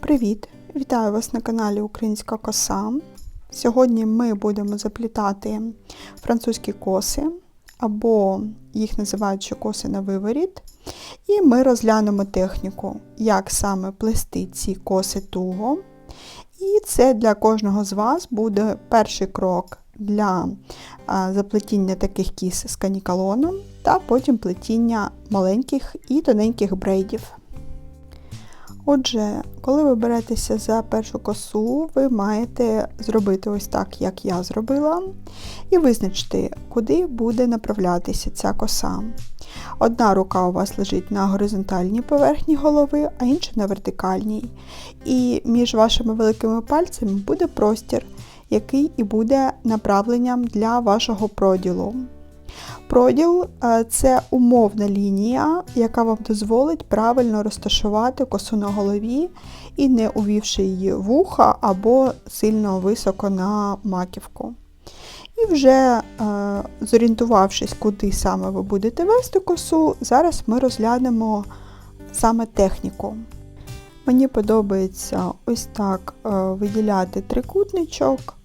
Привіт! Вітаю вас на каналі Українська коса. Сьогодні ми будемо заплітати французькі коси, або їх називають ще коси на виворіт. І ми розглянемо техніку, як саме плести ці коси туго. І це для кожного з вас буде перший крок для заплетіння таких кіс з канікалоном, та потім плетіння маленьких і тоненьких брейдів. Отже, коли ви беретеся за першу косу, ви маєте зробити ось так, як я зробила, і визначити, куди буде направлятися ця коса. Одна рука у вас лежить на горизонтальній поверхні голови, а інша на вертикальній. І між вашими великими пальцями буде простір, який і буде направленням для вашого проділу. Проділ е, це умовна лінія, яка вам дозволить правильно розташувати косу на голові і не увівши її вуха або сильно високо на маківку. І вже е, зорієнтувавшись, куди саме ви будете вести косу, зараз ми розглянемо саме техніку. Мені подобається ось так е, виділяти трикутничок,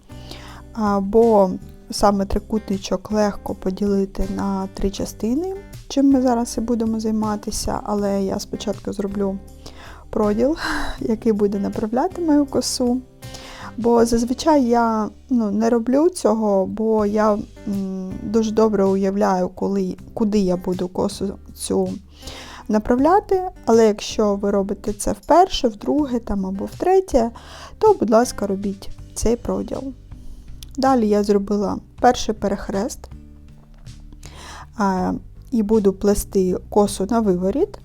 бо саме трикутничок легко поділити на три частини, чим ми зараз і будемо займатися, але я спочатку зроблю проділ, який буде направляти мою косу. Бо зазвичай я ну, не роблю цього, бо я м, дуже добре уявляю, коли, куди я буду косу цю направляти. Але якщо ви робите це вперше, вдруге там, або втретє, то, будь ласка, робіть цей проділ. Далі я зробила перший перехрест і буду плести косу на виворіт.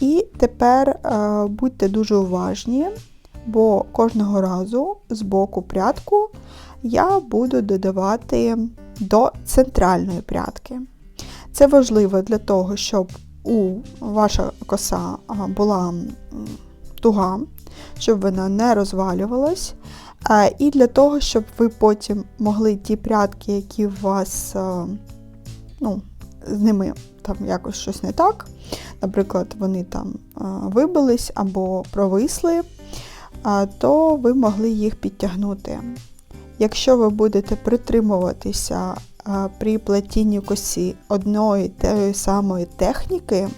І тепер будьте дуже уважні, бо кожного разу з боку прядку я буду додавати до центральної прядки. Це важливо для того, щоб у ваша коса була туга, щоб вона не розвалювалась. І для того, щоб ви потім могли ті прядки, які у вас, ну, з ними там якось щось не так, наприклад, вони там вибились або провисли, то ви могли їх підтягнути. Якщо ви будете притримуватися при плетінні косі одної тієї самої техніки,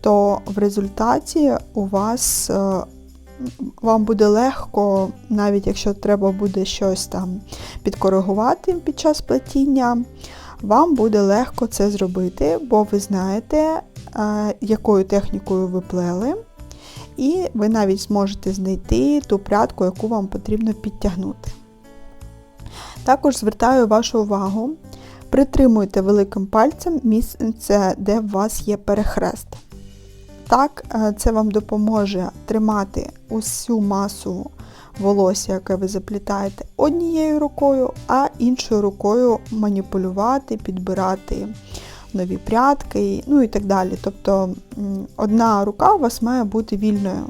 то в результаті у вас вам буде легко, навіть якщо треба буде щось там підкоригувати під час плетіння, вам буде легко це зробити, бо ви знаєте, е, якою технікою ви плели, і ви навіть зможете знайти ту прядку, яку вам потрібно підтягнути. Також звертаю вашу увагу, притримуйте великим пальцем місце, де у вас є перехрест. Так, е, це вам допоможе тримати усю масу волосся, яке ви заплітаєте однією рукою, а іншою рукою маніпулювати, підбирати нові прядки, ну і так далі. Тобто одна рука у вас має бути вільною.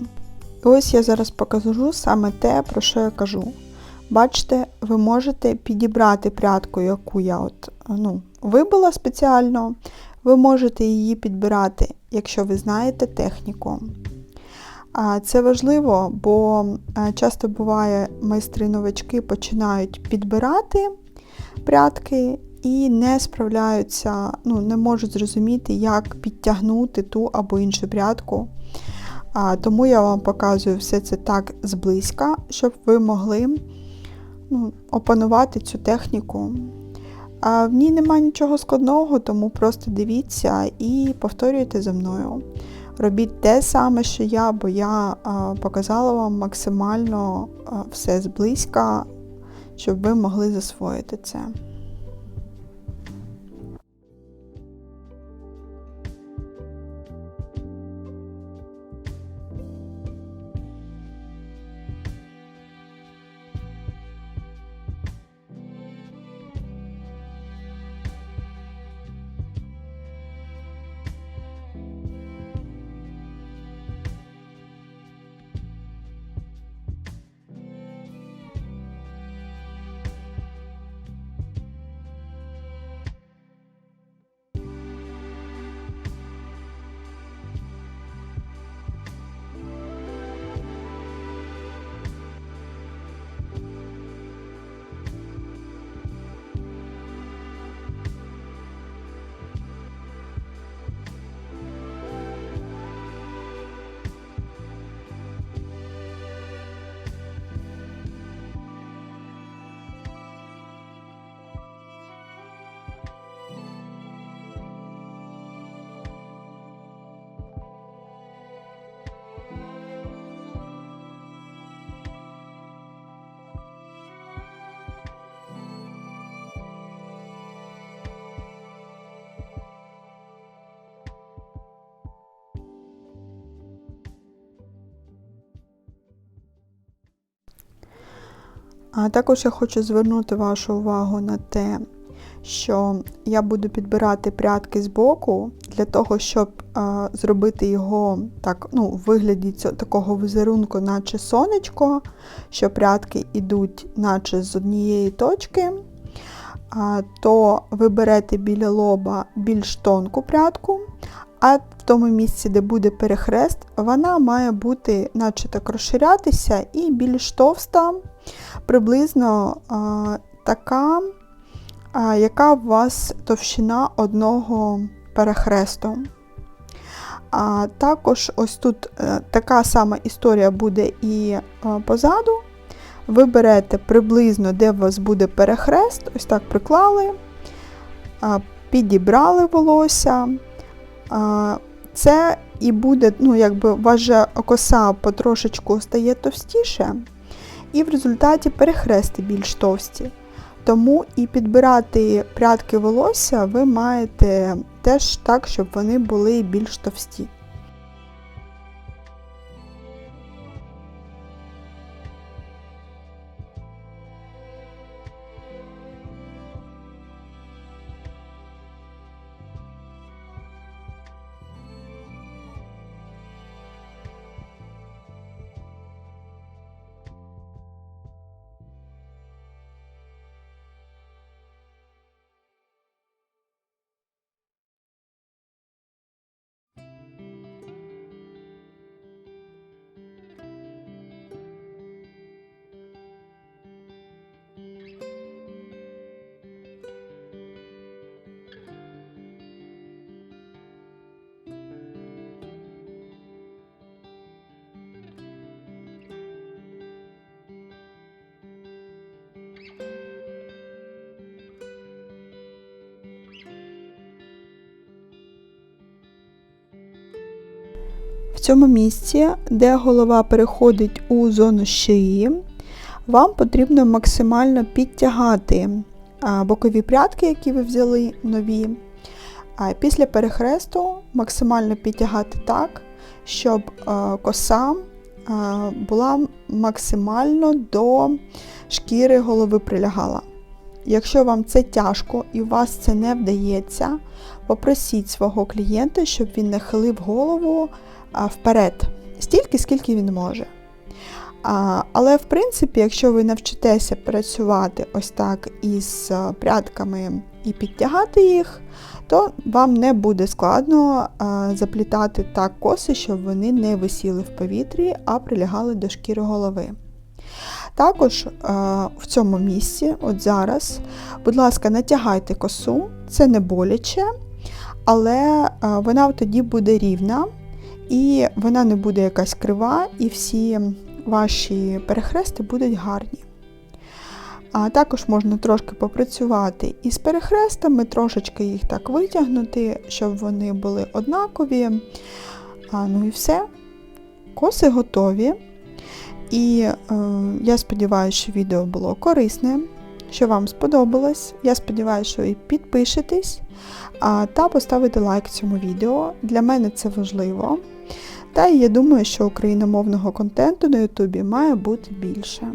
І ось я зараз покажу саме те, про що я кажу. Бачите, ви можете підібрати прядку, яку я от, ну, вибила спеціально, ви можете її підбирати, якщо ви знаєте техніку. Це важливо, бо часто буває, майстри-новачки починають підбирати прядки і не справляються, ну, не можуть зрозуміти, як підтягнути ту або іншу прядку. Тому я вам показую все це так зблизька, щоб ви могли ну, опанувати цю техніку. А В ній немає нічого складного, тому просто дивіться і повторюйте за мною. Робіть те саме, що я, бо я показала вам максимально все зблизька, щоб ви могли засвоїти це. А також я хочу звернути вашу увагу на те, що я буду підбирати прядки з боку для того, щоб а, зробити його так, ну, в вигляді цього, такого візерунку, наче сонечко, що прядки йдуть наче з однієї точки, а, то ви берете біля лоба більш тонку прядку, а в тому місці, де буде перехрест, вона має бути, наче так розширятися, і більш товста, приблизно а, така а, яка у вас товщина одного перехресту. А Також ось тут е, така сама історія буде і е, позаду. Ви берете приблизно, де у вас буде перехрест, ось так приклали, підібрали волосся. Це і буде, ну, якби ваша коса потрошечку стає товстіше, і в результаті перехрести більш товсті. Тому і підбирати прядки волосся ви маєте теж так, щоб вони були більш товсті. В цьому місці, де голова переходить у зону шиї, вам потрібно максимально підтягати бокові прядки, які ви взяли нові. А після перехресту максимально підтягати так, щоб коса була максимально до шкіри голови прилягала. Якщо вам це тяжко і у вас це не вдається, попросіть свого клієнта, щоб він нахилив голову вперед, стільки, скільки він може. Але, в принципі, якщо ви навчитеся працювати ось так із прядками і підтягати їх, то вам не буде складно заплітати так коси, щоб вони не висіли в повітрі, а прилягали до шкіри голови. Також а, в цьому місці, от зараз, будь ласка, натягайте косу, це не боляче, але а, вона тоді буде рівна. І вона не буде якась крива, і всі ваші перехрести будуть гарні. А також можна трошки попрацювати із перехрестами, трошечки їх так витягнути, щоб вони були однакові. А, Ну і все. Коси готові. І е, я сподіваюся, що відео було корисне, що вам сподобалось. Я сподіваюся, що ви підпишетесь а, та поставите лайк цьому відео. Для мене це важливо. Та я думаю, що україномовного контенту на Ютубі має бути більше.